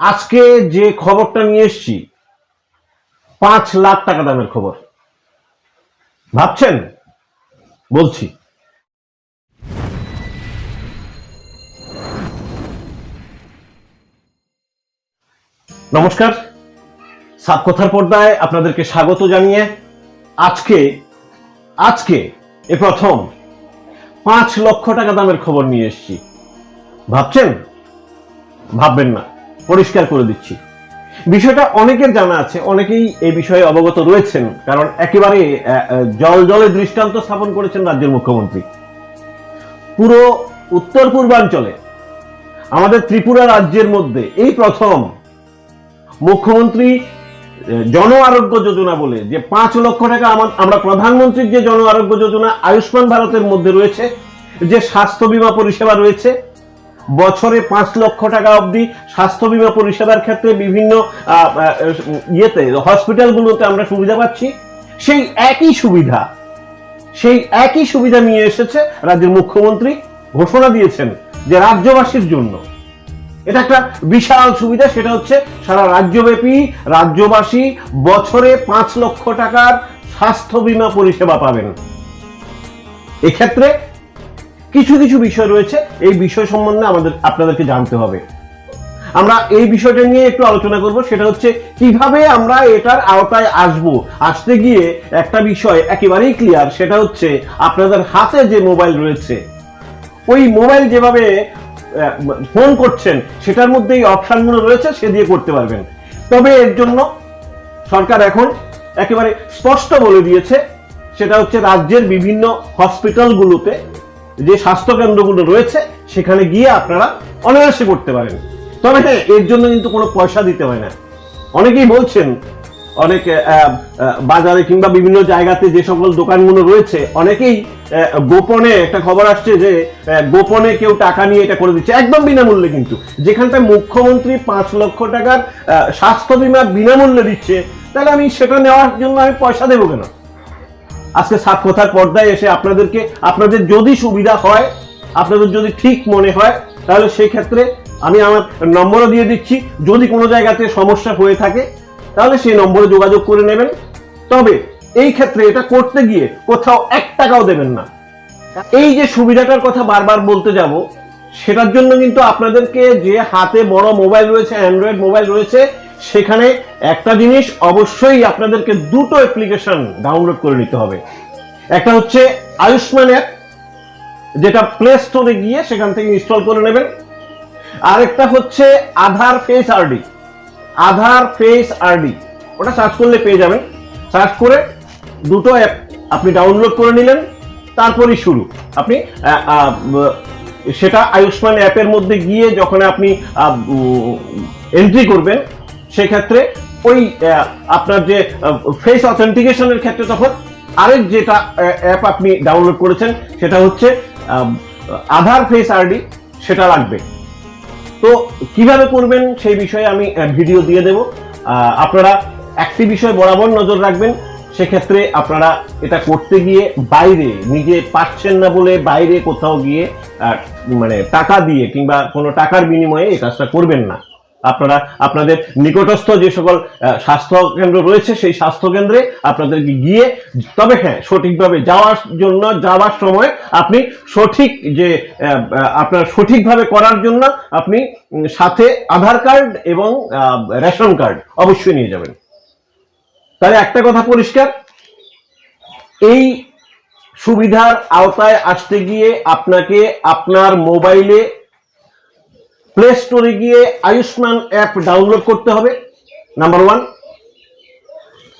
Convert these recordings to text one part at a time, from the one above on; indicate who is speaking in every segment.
Speaker 1: আজকে যে খবরটা নিয়ে এসছি, পাঁচ লাখ টাকা দামের খবর। ভাবছেন? বলছি। নমস্কার। সাতকথার পর্দায় আপনাদেরকে স্বাগত জানিয়ে আজকে আজকে এ প্রথম পাঁচ লক্ষ টাকা দামের খবর নিয়ে এসেছি। ভাবছেন? ভাববেন না। পরিষ্কার করে দিচ্ছি। বিষয়টা অনেকের জানা আছে, অনেকেই এই বিষয়ে অবগত রয়েছেন, কারণ একেবারে জল জলে দৃষ্টান্ত স্থাপন করেছেন রাজ্যের মুখ্যমন্ত্রী। পুরো উত্তর পূর্বাঞ্চলে, আমাদের ত্রিপুরা রাজ্যের মধ্যে এই প্রথম মুখ্যমন্ত্রী জন আরোগ্য যোজনা বলে যে পাঁচ লক্ষ টাকা আমরা প্রধানমন্ত্রীর যে জন আরোগ্য যোজনা আয়ুষ্মান ভারতের মধ্যে রয়েছে, যে স্বাস্থ্য বীমা পরিষেবা রয়েছে বছরে পাঁচ লক্ষ টাকা অবধি স্বাস্থ্য বীমা পরিষেবার ক্ষেত্রে বিভিন্ন ইয়েতে, হসপিটালগুলোতে আমরা সুবিধা পাচ্ছি। সেই একই সুবিধা, সেই একই সুবিধা নিয়ে এসেছে রাজ্যের মুখ্যমন্ত্রী। ঘোষণা দিয়েছেন যে রাজ্যবাসীর জন্য। এটা একটা বিশাল সুবিধা, সেটা হচ্ছে সারা রাজ্যব্যাপী রাজ্যবাসী বছরে পাঁচ লক্ষ টাকার স্বাস্থ্য বীমা পরিষেবা পাবেন। এক্ষেত্রে কিছু কিছু বিষয় রয়েছে, এই বিষয় সম্বন্ধে আমাদের, আপনাদেরকে জানতে হবে। আমরা এই বিষয়টা নিয়ে একটু আলোচনা করব, সেটা হচ্ছে কীভাবে আমরা এটার আওতায় আসব। আসতে গিয়ে একটা বিষয় একেবারেই ক্লিয়ার সেটা হচ্ছে আপনাদের হাতে যে মোবাইল রয়েছে, ওই মোবাইল যেভাবে ফোন করছেন, সেটার মধ্যে এই অপশনগুলো রয়েছে, সে দিয়ে করতে পারবেন। তবে এর জন্য সরকার এখন একেবারে স্পষ্ট বলে দিয়েছে, সেটা হচ্ছে রাজ্যের বিভিন্ন হসপিটালগুলোতে যে স্বাস্থ্য কেন্দ্রগুলো রয়েছে, সেখানে গিয়ে আপনারা অনায়াসে করতে পারেন। তবে হ্যাঁ এর জন্য কিন্তু কোনো পয়সা দিতে হয় না। অনেকেই বলছেন, অনেক বাজারে কিংবা বিভিন্ন জায়গাতে যে সকল দোকানগুলো রয়েছে, অনেকেই গোপনে একটা খবর আসছে যে গোপনে কেউ টাকা নিয়ে এটা করে দিচ্ছে। একদম বিনামূল্যে কিন্তু। যেখানটায় মুখ্যমন্ত্রী পাঁচ লক্ষ টাকার স্বাস্থ্য বীমা বিনামূল্যে দিচ্ছে, তাহলে আমি সেটা নেওয়ার জন্য আমি পয়সা দেবো কেন? আজকে সাত কথার পর্দায় এসে আপনাদেরকে, আপনাদের যদি সুবিধা হয়, আপনাদের যদি ঠিক মনে হয়, তাহলে সেই ক্ষেত্রে আমি আমার নম্বরও দিয়ে দিচ্ছি। যদি কোনো জায়গাতে সমস্যা হয়ে থাকে, তাহলে সেই নম্বরে যোগাযোগ করে নেবেন। তবে এই ক্ষেত্রে এটা করতে গিয়ে কোথাও এক টাকাও দেবেন না। এই যে সুবিধাটার কথা বারবার বলতে যাব, সেটার জন্য কিন্তু আপনাদেরকে যে হাতে বড় মোবাইল রয়েছে, অ্যান্ড্রয়েড মোবাইল রয়েছে সেখানে একটা জিনিস অবশ্যই আপনাদেরকে দুটো অ্যাপ্লিকেশন ডাউনলোড করে নিতে হবে। একটা হচ্ছে আয়ুষ্মান অ্যাপ যেটা প্লে স্টোরে গিয়ে সেখান থেকে ইনস্টল করে নেবেন। আরেকটা হচ্ছে Aadhaar face RD Aadhaar face RD ওটা সার্চ করলে পেয়ে যাবেন। সার্চ করে দুটো অ্যাপ আপনি ডাউনলোড করে নিলেন, তারপরই শুরু। আপনি সেটা আয়ুষ্মান অ্যাপের মধ্যে গিয়ে যখন আপনি এন্ট্রি করবেন সেক্ষেত্রে ওই আপনার যে ফেস অথেন্টিকেশনের ক্ষেত্রে তখন আরেক যেটা অ্যাপ আপনি ডাউনলোড করেছেন, সেটা হচ্ছে আধার ফেস আরডি সেটা লাগবে। তো কীভাবে করবেন সেই বিষয়ে আমি ভিডিও দিয়ে দেব। আপনারা একটি বিষয় বরাবর নজর রাখবেন, সেক্ষেত্রে আপনারা এটা করতে গিয়ে বাইরে, নিজে পাচ্ছেন না বলে বাইরে কোথাও গিয়ে মানে টাকা দিয়ে কিংবা কোনো টাকার বিনিময়ে এই কাজটা করবেন না। আপনারা, আপনাদের নিকটস্থ যে সকল স্বাস্থ্য কেন্দ্র রয়েছে, সেই স্বাস্থ্য কেন্দ্রে আপনাদেরকে গিয়ে, তবে হ্যাঁ সঠিকভাবে যাওয়ার জন্য, যাওয়ার সময় আপনি সঠিক যে আপনার সঠিকভাবে করার জন্য আপনি সাথে আধার কার্ড এবং রেশন কার্ড অবশ্যই নিয়ে যাবেন। তাহলে একটা কথা পরিষ্কার, এই সুবিধার আওতায় আসতে গিয়ে আপনাকে আপনার মোবাইলে প্লে স্টোরে গিয়ে আয়ুষ্মান অ্যাপ ডাউনলোড করতে হবে নাম্বার ওয়ান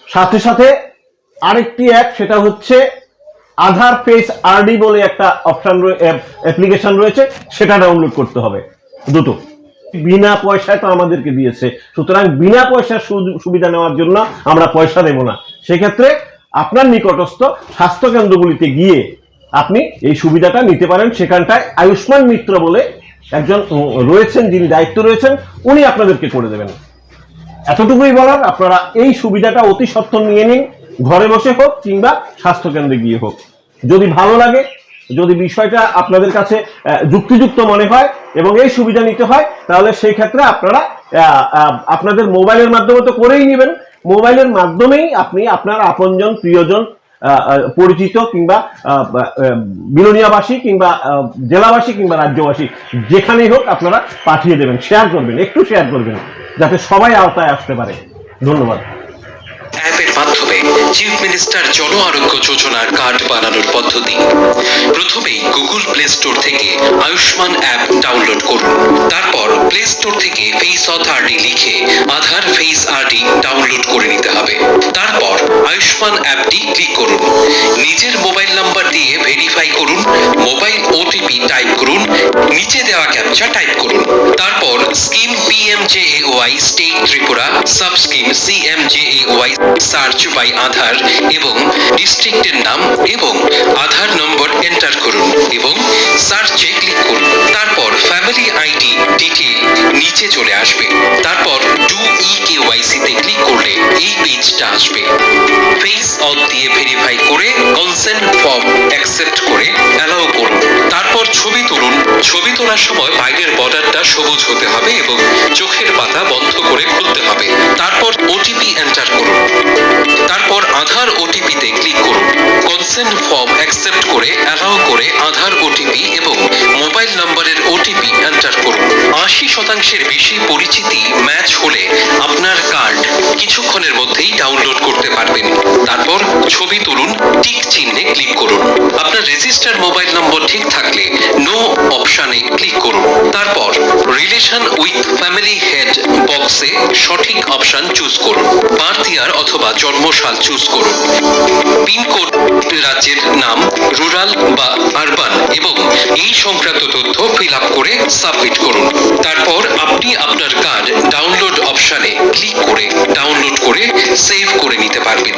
Speaker 1: সাথে সাথে আরেকটি অ্যাপ সেটা হচ্ছে আধার ফেস আরডি বলে একটা অপশন অ্যাপ্লিকেশন রয়েছে, সেটা ডাউনলোড করতে হবে, দুটো। বিনা পয়সায় তো আমাদেরকে দিয়েছে, সুতরাং বিনা পয়সার সুবিধা নেওয়ার জন্য আমরা পয়সা দেব না। সেক্ষেত্রে আপনার নিকটস্থ স্বাস্থ্য কেন্দ্রগুলিতে গিয়ে আপনি এই সুবিধাটা নিতে পারেন, সেখানটায় আয়ুষ্মান মিত্র বলে একজন রয়েছেন, যিনি দায়িত্ব রয়েছেন, উনি আপনাদেরকে করে দেবেন। এতটুকুই বলার, আপনারা এই সুবিধাটা অতি সত্বর নিয়ে নিন, ঘরে বসে হোক কিংবা স্বাস্থ্য কেন্দ্রে গিয়ে হোক। যদি ভালো লাগে, যদি বিষয়টা আপনাদের কাছে যুক্তিযুক্ত মনে হয় এবং এই সুবিধা নিতে হয়, তাহলে সেই ক্ষেত্রে আপনারা আপনাদের মোবাইলের মাধ্যমে তো করেই নেবেন। মোবাইলের মাধ্যমেই আপনি আপনার আপনজন, প্রিয়জন পরিচিত কিংবা বিলোনিয়াবাসী কিংবা জেলাবাসী কিংবা রাজ্যবাসী, যেখানেই হোক আপনারা পাঠিয়ে দেবেন শেয়ার করবেন, একটু শেয়ার করবেন, যাতে সবাই আওতায় আসতে পারে। ধন্যবাদ।
Speaker 2: অ্যাপের মাধ্যমে চিফ মিনিস্টার জন আরোগ্য যোজনার কার্ড বানানোর পদ্ধতি। প্রথমেই গুগল প্লে স্টোর থেকে আয়ুষ্মান অ্যাপ ডাউনলোড করুন। তারপর প্লে স্টোর থেকে ফেস আরডি লিখে আধার, ফেস আরডি ডাউনলোড করে নিতে হবে। তারপর আয়ুষ্মান অ্যাপটি ক্লিক করুন। নিজের মোবাইল নাম্বার দিয়ে ভেরিফাই করুন। মোবাইল ওটিপি টাইপ করুন। নিচে দেওয়া ক্যাপচা টাইপ করুন। তারপর scheme PMJAY state Tripura, sub scheme CMJAY search by Aadhaar এবং ডিস্ট্রিক্টের নাম এবং আধার নম্বর এন্টার করুন এবং সার্চে ক্লিক করুন। তারপর ফ্যামিলি আইডি ডিটেইল নিচে চলে আসবে। তারপর ডু ই কেওয়াইসি তে ক্লিক করলে এই পেজটা আসবে। ফেস অন দিয়ে ভেরিফাই করে কনসেন্ট ফর্ম অ্যাকসেপ্ট করে অ্যালাউ করুন। তারপর ছবি তুলুন। ছবি তোলার সময় বাইরের বর্ডারটা সবুজ হতে হবে এবং চোখের পাতা বন্ধ করে খুলতে হবে। তারপর ওটিপি এন্টার করুন। তারপর আধার ওটিপিতে ক্লিক করুন। কনসেন্ট ফর্ম অ্যাকসেপ্ট করে অ্যালাউ করে আধার ওটিপি এবং মোবাইল নম্বরের ওটিপি এন্টার করুন। আশি শতাংশের বেশি পরিচিতি ম্যাচ হলে আপনার কার্ড কিছুক্ষণের মধ্যেই ডাউনলোড করতে পারবেন। তারপর ছবি তুলুন, টিক চিহ্নে ক্লিক করুন। আপনার রেজিস্টার মোবাইল নম্বর ঠিক থাকলে নো অপশানে ক্লিক করুন। তারপর রিলেশন উইথ ফ্যামিলি হেড বক্সে সঠিক অপশন চুজ করুন। বার্থ ইয়ার অথবা জন্মসাল চুজ করুন। পিনকোড রাজ্যের নাম রুরাল বা আরবান এবং এই সংক্রান্ত তথ্য ফিল আপ করে সাবমিট করুন। তারপর আপনি আপনার কার্ড ডাউনলোড অপশানে ক্লিক করে ডাউনলোড করে সেভ করে নিতে পারবেন।